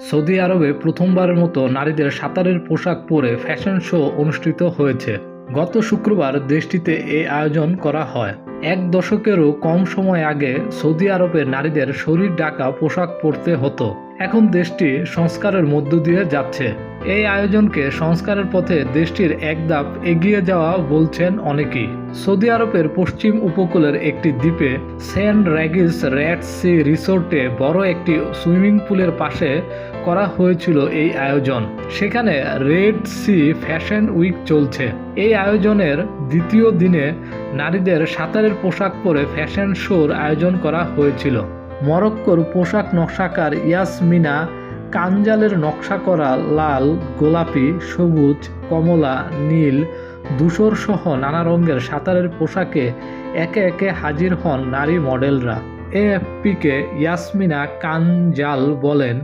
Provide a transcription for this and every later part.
Saudi আরবে প্রথমবারের মতো নারীদের সাঁতারের পোশাক পরে ফ্যাশন শো অনুষ্ঠিত হয়েছে। গত শুক্রবার দেশটিতে এ আয়োজন করা হয়। এক দশকেরও কম সময় আগে সৌদি আরবে নারীদের শরীর ডাকা পোশাক পরতে হতো। এখন দেশটি সংস্কারের মধ্য দিয়ে যাচ্ছে। এই আয়োজনকে সংস্কারের পথে দেশটির এক ধাপ এগিয়ে যাওয়া বলছেন অনেকেই। সৌদি আরবের পশ্চিম উপকূলের একটি দ্বীপে সেন্ট র্যাগিস রেড সি রিসোর্টে বড় একটি সুইমিং পুলের পাশে করা হয়েছিল এই আয়োজন। সেখানে রেড সি ফ্যাশন উইক চলছে। এই আয়োজনের দ্বিতীয় দিনে নারীদের সাঁতারের পোশাক পরে ফ্যাশন শোর আয়োজন করা হয়েছিল। মরক্কোর পোশাক নকশাকার ইয়াসমিনা কাঞ্জালের নকশা করা লাল, গোলাপি, সবুজ, কমলা, নীল, ধূসরসহ নানা রঙের সাঁতারের পোশাকে একে একে হাজির হন নারী মডেলরা। এএফপিকে ইয়াসমিনা কানজাল বলেন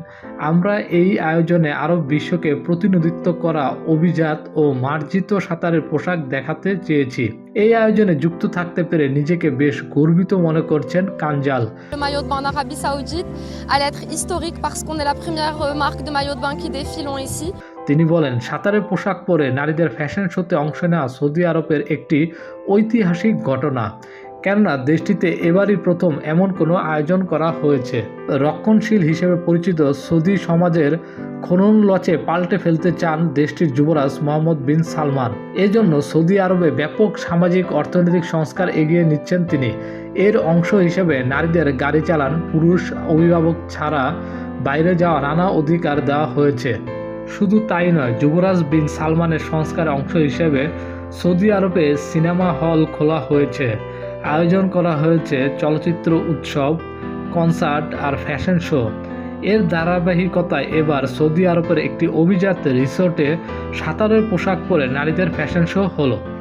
আমরা এই আয়োজনে আরব বিশ্বকে প্রতিনিধিত্ব করা অভিজাত ও মার্জিত সাঁতারের পোশাক দেখাতে চেয়েছি। এই আয়োজনে যুক্ত থাকতে পেরে নিজেকে বেশ গর্বিত মনে করছেন কানজাল। Le maillot de bain en Saoudite allait être historique parce qu'on est la première euh, marque de maillot de bain qui défilons ici. তিনি বলেন সাঁতারের পোশাক পরে নারীদের ফ্যাশন শোতে অংশ নেওয়া সৌদি আরবের একটি ঐতিহাসিক ঘটনা। কেননা দেশটিতে এবারই প্রথম এমন কোনো আয়োজন করা হয়েছে। রক্ষণশীল হিসেবে পরিচিত সৌদি সমাজের খনন লচে পাল্টে ফেলতে চান দেশটির যুবরাজ মোহাম্মদ বিন সালমান। এজন্য সৌদি আরবে ব্যাপক সামাজিক, অর্থনৈতিক সংস্কার এগিয়ে নিচ্ছেন তিনি। এর অংশ হিসেবে নারীদের গাড়ি চালান, পুরুষ অভিভাবক ছাড়া বাইরে যাওয়া নানা অধিকার দেওয়া হয়েছে। শুধু তাই নয়, যুবরাজ বিন সালমানের সংস্কার অংশ হিসেবে সৌদি আরবে সিনেমা হল খোলা হয়েছে। আয়োজন করা হয়েছে চলচ্চিত্র উৎসব, কনসার্ট আর ফ্যাশন শো। এর ধারাবাহিকতায় এবার সৌদি আরবের একটি অভিজাত রিসোর্টে সাঁতারের পোশাক পরে নারীদের ফ্যাশন শো হলো।